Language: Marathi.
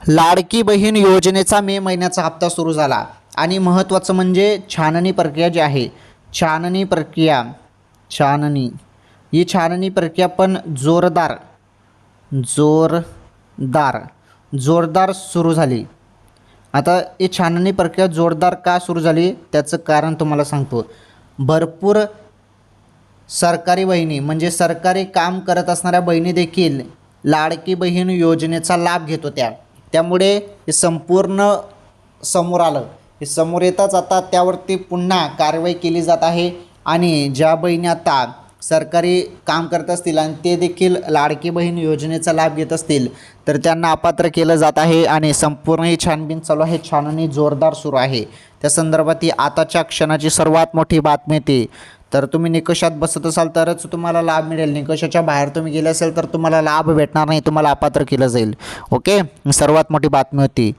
लाडकी बहीण योजनेचा मे महिन्याचा हप्ता सुरू झाला. आणि महत्त्वाचं म्हणजे छाननी प्रक्रिया जी आहे छाननी प्रक्रिया छाननी. ही छाननी प्रक्रिया पण जोरदार जोरदार जोरदार सुरू झाली. आता ही छाननी प्रक्रिया जोरदार का सुरू झाली त्याचं कारण तुम्हाला सांगतो. भरपूर सरकारी बहिणी म्हणजे सरकारी काम करत असणाऱ्या बहिणी देखील लाडकी बहीण योजनेचा लाभ घेत होत्या. त्यामुळे हे संपूर्ण समोर आलं. हे समोर येताच आता त्यावरती पुन्हा कारवाई केली जात आहे आणि ज्या बहिणी आता सरकारी काम करत असतील आणि ते देखील लाडकी बहीण योजनेचा लाभ घेत असतील तर त्यांना अपात्र केलं जात आहे आणि संपूर्ण ही छानबीन चालू आहे. छाननी जोरदार सुरू आहे. त्या संदर्भात ही आताच्या क्षणाची सर्वात मोठी बातमी ती तर तुम्ही निकषात बसत असाल तरच तुम्हाला लाभ मिळेल. निकषाच्या बाहेर तुम्ही गेले असेल तर तुम्हाला लाभ भेटणार नाही. तुम्हाला अपात्र केलं जाईल. ओके? सर्वात मोठी बातमी होती